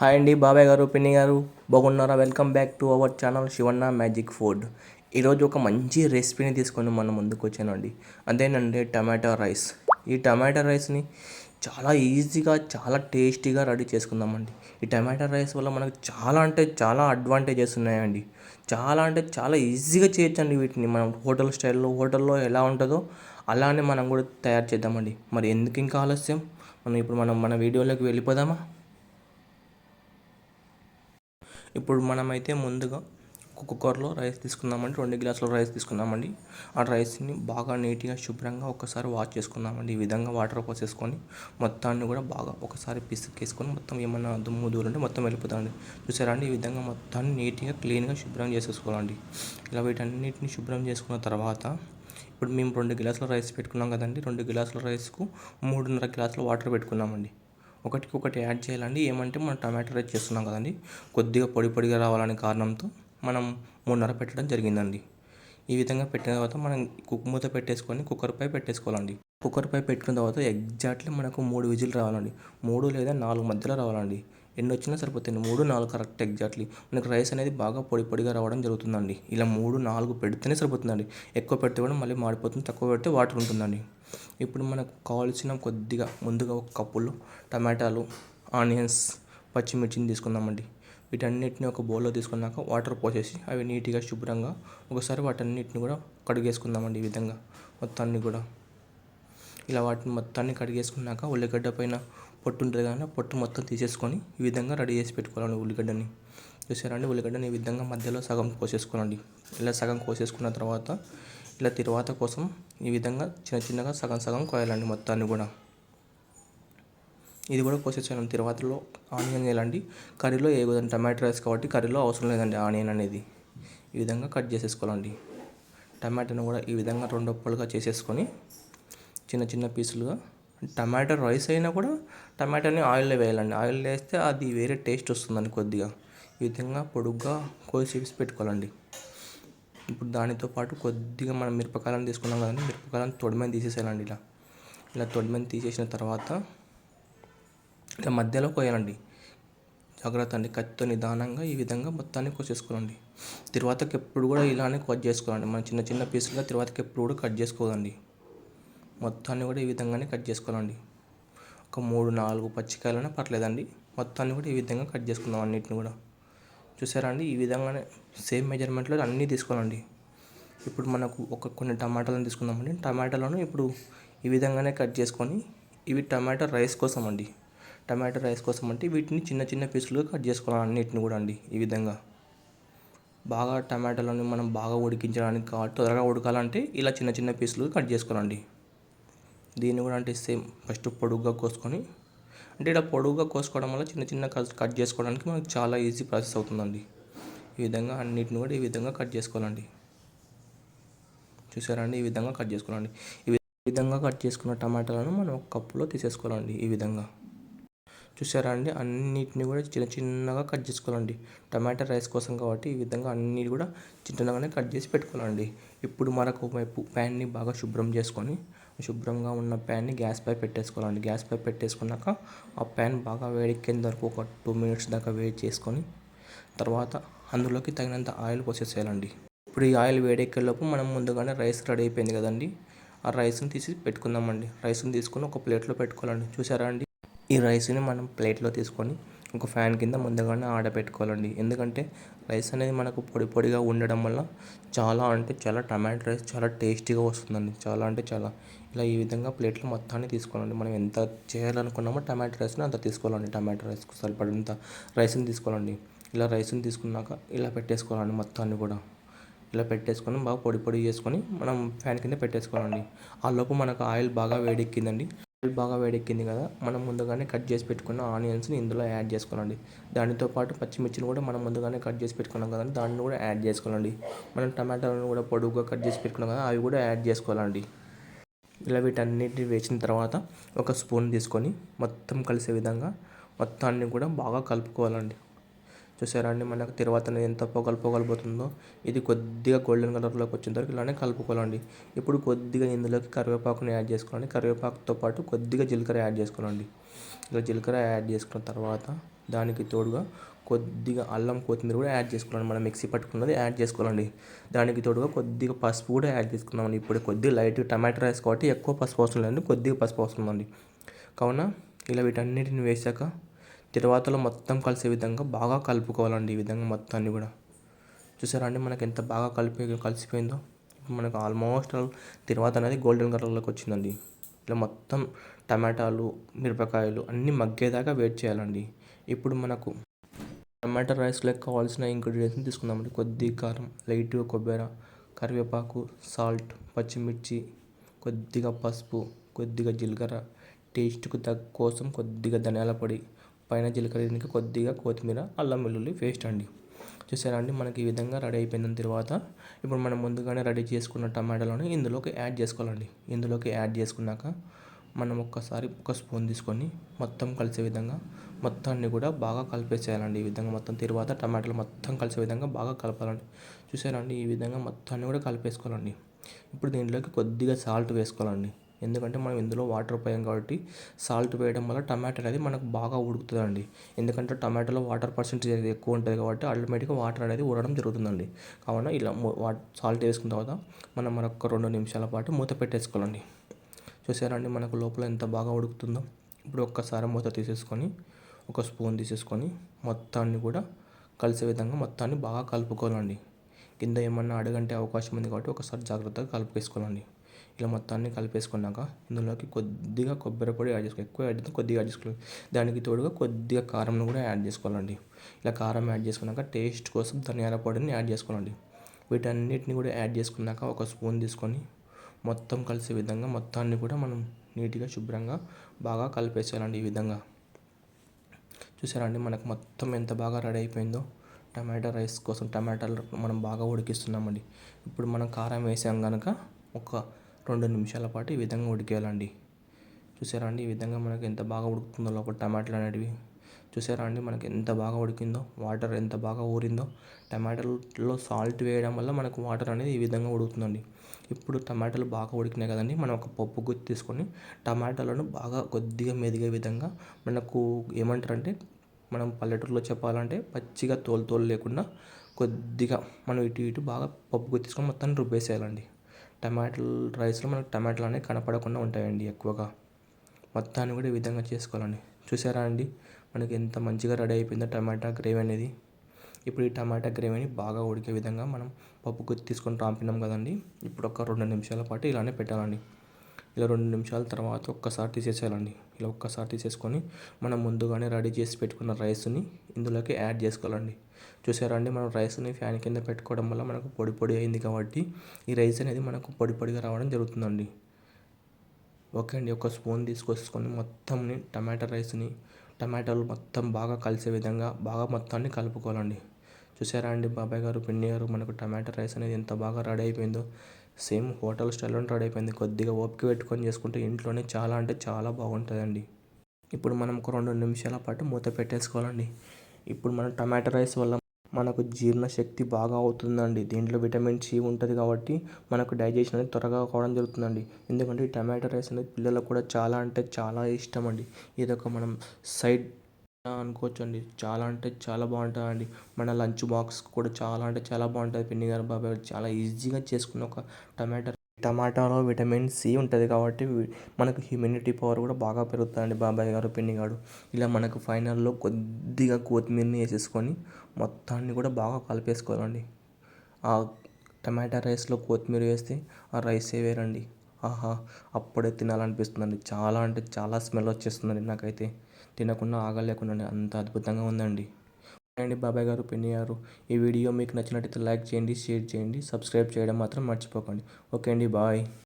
Hi అండి బాబాయ్ గారు పిన్ని గారు బాగున్నారా? Welcome back to our channel Shivanna magic food ఈరోజు ఒక మంచి రెసిపీని తీసుకొని మనం ముందుకు వచ్చానండి అదేనండి టమాటా రైస్. ఈ టమాటా రైస్ని చాలా ఈజీగా చాలా టేస్టీగా రెడీ చేసుకుందామండి. ఈ టమాటా రైస్ వల్ల మనకు చాలా అంటే చాలా అడ్వాంటేజెస్ ఉన్నాయండి. చాలా అంటే చాలా ఈజీగా చేయొచ్చండి వీటిని. మనం హోటల్ స్టైల్లో హోటల్లో ఎలా ఉంటుందో అలానే మనం కూడా తయారు చేద్దామండి. మరి ఎందుకు ఇంకా ఆలస్యం? మనం ఇప్పుడు మనం మన వీడియోలోకి వెళ్ళిపోదామా? ఇప్పుడు మనమైతే ముందుగా కుక్కర్లో రైస్ తీసుకుందామండి. రెండు గ్లాసుల రైస్ తీసుకుందామండి. ఆ రైస్ని బాగా నీట్గా శుభ్రంగా ఒకసారి వాష్ చేసుకుందామండి. ఈ విధంగా వాటర్ పోసేసుకొని మొత్తాన్ని కూడా బాగా ఒకసారి పిసికేసుకొని మొత్తం ఏమన్నా దుమ్ము దూరంటే మొత్తం వెళ్ళిపోతామండి. చూసారా అండి? ఈ విధంగా మొత్తాన్ని నీట్గా క్లీన్గా శుభ్రం చేసేసుకోవాలండి. ఇలా వీటన్నిటిని శుభ్రం చేసుకున్న తర్వాత ఇప్పుడు మేము రెండు గ్లాసుల రైస్ పెట్టుకున్నాం కదండి. రెండు గ్లాసుల రైస్కు మూడున్నర గ్లాసుల వాటర్ పెట్టుకున్నామండి. ఒకటికి ఒకటి యాడ్ చేయాలండి. ఏమంటే మనం టమాటో రైస్ చేస్తున్నాం కదండి. కొద్దిగా పొడి పొడిగా రావాలనే కారణంతో మనం మూడున్నర పెట్టడం జరిగిందండి. ఈ విధంగా పెట్టిన తర్వాత మనం కుక్ మూత పెట్టేసుకొని కుక్కర్పై పెట్టేసుకోవాలండి. కుక్కర్పై పెట్టుకున్న తర్వాత ఎగ్జాక్ట్లీ మనకు మూడు విజిల్ రావాలండి. మూడు లేదా నాలుగు మధ్యలో రావాలండి. ఎన్ని వచ్చినా సరిపోతుంది. మూడు నాలుగు కరెక్ట్ ఎగ్జాక్ట్లీ. మనకు రైస్ అనేది బాగా పొడి పొడిగా రావడం జరుగుతుందండి. ఇలా మూడు నాలుగు పెడితేనే సరిపోతుందండి. ఎక్కువ పెడితే కూడా మళ్ళీ మాడిపోతుంది. తక్కువ పెడితే వాటర్ ఉంటుందండి. ఇప్పుడు మనకు కావాల్సిన కొద్దిగా ముందుగా ఒక కప్పులో టమాటాలు ఆనియన్స్ పచ్చిమిర్చిని తీసుకుందామండి. వీటన్నిటిని ఒక బౌల్లో తీసుకున్నాక వాటర్ పోసేసి అవి నీట్గా శుభ్రంగా ఒకసారి వాటన్నిటిని కూడా కడిగేసుకుందామండి ఈ విధంగా మొత్తాన్ని కూడా. ఇలా వాటిని మొత్తాన్ని కడిగేసుకున్నాక ఉల్లిగడ్డ పైన పొట్టు ఉంటుంది కానీ పొట్టు మొత్తం తీసేసుకొని ఈ విధంగా రెడీ చేసి పెట్టుకోవాలండి ఉల్లిగడ్డని. చూసారండి ఉల్లిగడ్డని ఈ విధంగా మధ్యలో సగం కోసేసుకోనండి. ఇలా సగం కోసేసుకున్న తర్వాత ఇలా తిరువాత కోసం ఈ విధంగా చిన్న చిన్నగా సగం సగం కోయాలండి మొత్తాన్ని కూడా. ఇది కూడా కోసేసాను. తిరువాతలో ఆనియన్ వేయాలండి. కర్రీలో వేయకూడదండి టమాటో రైస్ కాబట్టి కర్రీలో అవసరం లేదండి ఆనియన్ అనేది. ఈ విధంగా కట్ చేసేసుకోవాలండి. టమాటాను కూడా ఈ విధంగా రెండు ఒప్పలుగా చేసేసుకొని చిన్న చిన్న పీసులుగా టమాటో రైస్ అయినా కూడా టమాటాని ఆయిల్లో వేయాలండి. ఆయిల్ వేస్తే అది వేరే టేస్ట్ వస్తుందండి కొద్దిగా. ఈ విధంగా పొడుగ్గా కోసి పెట్టుకోవాలండి. ఇప్పుడు దానితో పాటు కొద్దిగా మనం మిరపకాయలను తీసుకున్నాం కదండి మిరపకాయలను తొడిమని తీసేసేయాలండి ఇలా. ఇలా తొడిమని తీసేసిన తర్వాత ఇలా మధ్యలో కోయాలండి. జాగ్రత్త అండి కత్తితో నిదానంగా ఈ విధంగా మొత్తాన్ని కోసేసుకోవాలండి. తర్వాతకి ఎప్పుడు కూడా ఇలానే కట్ చేసుకోవాలండి. మనం చిన్న చిన్న పీసులుగా తర్వాతకి ఎప్పుడు కూడా కట్ చేసుకోదండి మొత్తాన్ని కూడా ఈ విధంగానే కట్ చేసుకోవాలండి. ఒక మూడు నాలుగు పచ్చికాయలైనా పర్లేదండి. మొత్తాన్ని కూడా ఈ విధంగా కట్ చేసుకుందాం అన్నిటిని కూడా. చూసారా అండి? ఈ విధంగానే సేమ్ మెజర్మెంట్లో అన్నీ తీసుకోవాలండి. ఇప్పుడు మనకు ఒక కొన్ని టమాటాలను తీసుకుందామండి. టమాటాలను ఇప్పుడు ఈ విధంగానే కట్ చేసుకొని ఇవి టమాటా రైస్ కోసం అండి. టమాటా రైస్ కోసం అంటే వీటిని చిన్న చిన్న పీసులుగా కట్ చేసుకోవాలి అన్నిటిని కూడా అండి ఈ విధంగా. బాగా టమాటాలను మనం బాగా ఉడికించడానికి కాబట్టి త్వరగా ఉడకాలంటే ఇలా చిన్న చిన్న పీసులుగా కట్ చేసుకోవాలండి. దీన్ని కూడా అంటే సేమ్ ఫస్ట్ పొడుగ్గా కోసుకొని అంటే ఇలా పొడవుగా కోసుకోవడం వల్ల చిన్న చిన్న కట్ చేసుకోవడానికి మనకు చాలా ఈజీ ప్రాసెస్ అవుతుందండి. ఈ విధంగా అన్నిటిని కూడా ఈ విధంగా కట్ చేసుకోవాలండి. చూసారా అండి? ఈ విధంగా కట్ చేసుకోవాలండి. ఈ విధంగా కట్ చేసుకున్న టమాటాలను మనం ఒక కప్పులో తీసేసుకోవాలండి ఈ విధంగా. చూసారా అండి? అన్నిటిని కూడా చిన్న చిన్నగా కట్ చేసుకోవాలండి. టమాటా రైస్ కోసం కాబట్టి ఈ విధంగా అన్నీ కూడా చిన్నగానే కట్ చేసి పెట్టుకోవాలండి. ఇప్పుడు మరొక వైపు ప్యాన్ని బాగా శుభ్రం చేసుకొని శుభ్రంగా ఉన్న ప్యాన్ని గ్యాస్ పై పెట్టేసుకోవాలండి. గ్యాస్ పై పెట్టేసుకున్నాక ఆ ప్యాన్ బాగా వేడెక్కిన వరకు ఒక టూ మినిట్స్ దాకా వేడి చేసుకొని తర్వాత అందులోకి తగినంత ఆయిల్ పోసేసేయాలండి. ఇప్పుడు ఈ ఆయిల్ వేడెక్కేలోపు మనం ముందుగానే రైస్ రెడీ అయిపోయింది కదండి. ఆ రైస్ని తీసి పెట్టుకుందామండి. రైస్ని తీసుకొని ఒక ప్లేట్లో పెట్టుకోవాలండి. చూసారా అండి? ఈ రైస్ని మనం ప్లేట్లో తీసుకొని ఒక ఫ్యాన్ కింద ముందుగానే ఆడపెట్టుకోవాలండి ఎందుకంటే రైస్ అనేది మనకు పొడి పొడిగా ఉండడం వల్ల చాలా అంటే చాలా టమాటో రైస్ చాలా టేస్టీగా వస్తుందండి. చాలా అంటే చాలా. ఇలా ఈ విధంగా ప్లేట్లో మొత్తాన్ని తీసుకోవాలండి. మనం ఎంత చేయాలనుకున్నామో టమాటో రైస్ని అంత తీసుకోవాలండి. టమాటో రైస్కి సరిపడంత రైస్ని తీసుకోవాలండి. ఇలా రైస్ని తీసుకున్నాక ఇలా పెట్టేసుకోవాలండి మొత్తాన్ని కూడా. ఇలా పెట్టేసుకొని బాగా పొడి పొడి చేసుకొని మనం ఫ్యాన్ కింద పెట్టేసుకోవాలండి. ఆ లోపు మనకు ఆయిల్ బాగా వేడెక్కిందండి. బాగా వేడెక్కింది కదా మనం ముందుగానే కట్ చేసి పెట్టుకున్న ఆనియన్స్ని ఇందులో యాడ్ చేసుకోవాలండి. దానితో పాటు పచ్చిమిర్చిని కూడా మనం ముందుగానే కట్ చేసి పెట్టుకున్నాం కదండి దాన్ని కూడా యాడ్ చేసుకోవాలండి. మనం టమాటాలను కూడా పొడుగుగా కట్ చేసి పెట్టుకున్నాం కదా అవి కూడా యాడ్ చేసుకోవాలండి. ఇలా వీటన్నిటిని వేసిన తర్వాత ఒక స్పూన్ తీసుకొని మొత్తం కలిసే విధంగా మొత్తాన్ని కూడా బాగా కలుపుకోవాలండి. చూసారా అండి? మనకు తర్వాత ఎంత పొగలు పొగలిపోతుందో ఇది కొద్దిగా గోల్డెన్ కలర్లోకి వచ్చిన తర్వాత ఇలానే కలుపుకోవాలండి. ఇప్పుడు కొద్దిగా ఇందులోకి కరివేపాకుని యాడ్ చేసుకోవాలండి. కరివేపాకుతో పాటు కొద్దిగా జీలకర్ర యాడ్ చేసుకోవాలండి. ఇలా జీలకర్ర యాడ్ చేసుకున్న తర్వాత దానికి తోడుగా కొద్దిగా అల్లం కొత్తిమీర కూడా యాడ్ చేసుకోవాలండి. మనం మిక్సీ పట్టుకున్నది యాడ్ చేసుకోవాలండి. దానికి తోడుగా కొద్దిగా పసుపు కూడా యాడ్ చేసుకున్నామండి ఇప్పుడు కొద్దిగా లైట్ టమాటా రైస్ కాబట్టి ఎక్కువ పసుపు అవసరం లేదండి. కొద్దిగా పసుపు అవసరం అండి కావున ఇలా వీటన్నిటిని వేసాక తిరువాతలో మొత్తం కలిసే విధంగా బాగా కలుపుకోవాలండి ఈ విధంగా మొత్తాన్ని కూడా. చూసారా అండి మనకి ఎంత బాగా కలిపి కలిసిపోయిందో? మనకు ఆల్మోస్ట్ తిరువాత అనేది గోల్డెన్ కలర్లోకి వచ్చిందండి. ఇట్లా మొత్తం టమాటాలు మిరపకాయలు అన్నీ మగ్గేదాకా వెయిట్ చేయాలండి. ఇప్పుడు మనకు టమాటా రైస్లోకి కావాల్సిన ఇంగ్రీడియంట్స్ని తీసుకుందామండి. కొద్ది కారం లైట్గా కొబ్బరి కరివేపాకు సాల్ట్ పచ్చిమిర్చి కొద్దిగా పసుపు కొద్దిగా జీలకర్ర. టేస్ట్కు తగ్గ కోసం కొద్దిగా ధనియాల పొడి పైన జీలకర్ర కొద్దిగా కొత్తిమీర అల్లం వెల్లుల్లి పేస్ట్ అండి. చూసారా అండి? మనకి ఈ విధంగా రెడీ అయిపోయిన తర్వాత ఇప్పుడు మనం ముందుగానే రెడీ చేసుకున్న టమాటాలను ఇందులోకి యాడ్ చేసుకోవాలండి. ఇందులోకి యాడ్ చేసుకున్నాక మనం ఒక్కసారి ఒక స్పూన్ తీసుకొని మొత్తం కలిసే విధంగా మొత్తాన్ని కూడా బాగా కలిపేసేయాలండి. ఈ విధంగా మొత్తం తర్వాత టమాటాలు మొత్తం కలిసే విధంగా బాగా కలపాలండి. చూసారండి ఈ విధంగా మొత్తాన్ని కూడా కలిపేసుకోవాలండి. ఇప్పుడు దీంట్లోకి కొద్దిగా సాల్ట్ వేసుకోవాలండి. ఎందుకంటే మనం ఇందులో వాటర్ పోయాం కాబట్టి సాల్ట్ వేయడం వల్ల టమాటా అనేది మనకు బాగా ఉడుకుతుందండి. ఎందుకంటే టమాటాలో వాటర్ పర్సెంటేజ్ అనేది ఎక్కువ ఉంటుంది కాబట్టి ఆటోమేటిక్గా వాటర్ అనేది ఉడడం జరుగుతుందండి. కావున ఇలా సాల్ట్ వేసుకున్న తర్వాత మనం మరొక రెండు నిమిషాల పాటు మూత పెట్టేసుకోవాలండి. చూసారండి మనకు లోపల ఎంత బాగా ఉడుకుతుందో. ఇప్పుడు ఒక్కసారి మూత తీసేసుకొని ఒక స్పూన్ తీసేసుకొని మొత్తాన్ని కూడా కలిసే విధంగా మొత్తాన్ని బాగా కలుపుకోవాలండి. కింద ఏమన్నా అడగంటే అవకాశం ఉంది కాబట్టి ఒకసారి జాగ్రత్తగా కలుపుకేసుకోవాలండి. ఇలా మొత్తాన్ని కలిపేసుకున్నాక ఇందులోకి కొద్దిగా కొబ్బరి పొడి యాడ్ చేసుకోవాలి ఎక్కువ యాడ్ చేస్తే కొద్దిగా యాడ్ చేసుకోవాలి దానికి తోడుగా కొద్దిగా కారంను కూడా యాడ్ చేసుకోవాలండి. ఇలా కారం యాడ్ చేసుకున్నాక టేస్ట్ కోసం ధనియాల పొడిని యాడ్ చేసుకోవాలండి. వీటన్నిటిని కూడా యాడ్ చేసుకున్నాక ఒక స్పూన్ తీసుకొని మొత్తం కలిసే విధంగా మొత్తాన్ని కూడా మనం నీట్గా శుభ్రంగా బాగా కలిపేసేయాలండి ఈ విధంగా. చూసారండి మనకు మొత్తం ఎంత బాగా రెడీ అయిపోయిందో. టమాటా రైస్ కోసం టమాటాలు మనం బాగా ఉడికిస్తున్నామండి. ఇప్పుడు మనం కారం వేసాం కనుక ఒక రెండు నిమిషాల పాటు ఈ విధంగా ఉడికేయాలండి. చూసారా అండి? ఈ విధంగా మనకి ఎంత బాగా ఉడుకుతుందో లోపల టమాటాలు అనేటివి. చూసారా అండి? మనకి ఎంత బాగా ఉడికిందో వాటర్ ఎంత బాగా ఊరిందో. టమాటాలలో సాల్ట్ వేయడం వల్ల మనకు వాటర్ అనేది ఈ విధంగా ఉడుకుతుందండి. ఇప్పుడు టమాటాలు బాగా ఉడికినాయి కదండి? మనం ఒక పప్పు గుత్తి తీసుకొని టమాటాలను బాగా కొద్దిగా మెదిగే విధంగా మనకు ఏమంటారంటే మనం పల్లెటూరులో చెప్పాలంటే పచ్చిగా తోలు తోలు లేకుండా కొద్దిగా మనం ఇటు ఇటు బాగా పప్పు గుత్తి తీసుకొని మొత్తాన్ని రుబ్బేసేయాలండి. టమాటాలు రైస్లో మనకు టమాటాలు అనేవి కనపడకుండా ఉంటాయండి ఎక్కువగా. మొత్తాన్ని కూడా ఈ విధంగా చేసుకోవాలండి. చూసారా అండి? మనకి ఎంత మంచిగా రెడీ అయిపోయిందో టమాటా గ్రేవీ అనేది. ఇప్పుడు ఈ టమాటా గ్రేవీని బాగా ఉడికే విధంగా మనం పప్పు తీసుకొని రాంపినాం కదండి. ఇప్పుడు ఒక రెండు నిమిషాల పాటు ఇలానే పెట్టాలండి. ఇలా రెండు నిమిషాల తర్వాత ఒక్కసారి తీసేసేయాలండి. ఇలా ఒక్కసారి తీసేసుకొని మనం ముందుగానే రెడీ చేసి పెట్టుకున్న రైస్ని ఇందులోకి యాడ్ చేసుకోవాలండి. చూసారా అండి? మనం రైస్ని ఫ్యాన్ కింద పెట్టుకోవడం వల్ల మనకు పొడి పొడి అయింది కాబట్టి ఈ రైస్ అనేది మనకు పొడి పొడిగా రావడం జరుగుతుందండి. ఓకే అండి. ఒక స్పూన్ తీసుకొచ్చుకొని మొత్తంని టమాటా రైస్ని టమాటాలు మొత్తం బాగా కలిసే విధంగా బాగా మొత్తాన్ని కలుపుకోవాలండి. చూసారా అండి? బాబాయ్ గారు పిన్ని గారు మనకు టమాటా రైస్ అనేది ఎంత బాగా రెడీ అయిపోయిందో. సేమ్ హోటల్ స్టైల్లో రెడీ అయిపోయింది. కొద్దిగా ఓపిక పెట్టుకొని చేసుకుంటే ఇంట్లోనే చాలా అంటే చాలా బాగుంటుందండి. ఇప్పుడు మనం ఒక రెండు నిమిషాల పాటు మూత పెట్టేసుకోవాలండి. ఇప్పుడు మనం టమాటా రైస్ వల్ల మనకు జీర్ణశక్తి బాగా అవుతుందండి. దీంట్లో విటమిన్ సి ఉంటుంది కాబట్టి మనకు డైజెషన్ అనేది త్వరగా కావడం జరుగుతుందండి. ఎందుకంటే ఈ టమాటా రైస్ అనేది పిల్లలకు కూడా చాలా అంటే చాలా ఇష్టం అండి. ఇదొక మనం సైడ్ అనుకోవచ్చు అండి చాలా అంటే చాలా బాగుంటుందండి. మన లంచ్ బాక్స్ కూడా చాలా అంటే చాలా బాగుంటుంది. పిన్ని గారు బాబాయ్ చాలా ఈజీగా చేసుకున్న ఒక టమాటా. టమాటాలో విటమిన్ సి ఉంటుంది కాబట్టి మనకు హ్యూమినిటీ పవర్ కూడా బాగా పెరుగుతుందండి బాబాయ్ గారు పిన్ని గారు. ఇలా మనకు ఫైనల్లో కొద్దిగా కొత్తిమీరని వేసేసుకొని మొత్తాన్ని కూడా బాగా కలిపేసుకోవాలండి. ఆ టమాటా రైస్లో కొత్తిమీర వేస్తే ఆ రైసే వేరండి. ఆహా అప్పుడే తినాలనిపిస్తుందండి. చాలా అంటే చాలా స్మెల్ వచ్చేస్తుందండి నాకైతే. తినకుండా ఆగలేకుండా అంత అద్భుతంగా ఉందండి. అండి బాబాయ్ గారు పిన్ని గారు ఈ వీడియో మీకు నచ్చినట్టయితే లైక్ చేయండి షేర్ చేయండి సబ్స్క్రైబ్ చేయడం మాత్రం మర్చిపోకండి. ఓకే అండి బాయ్.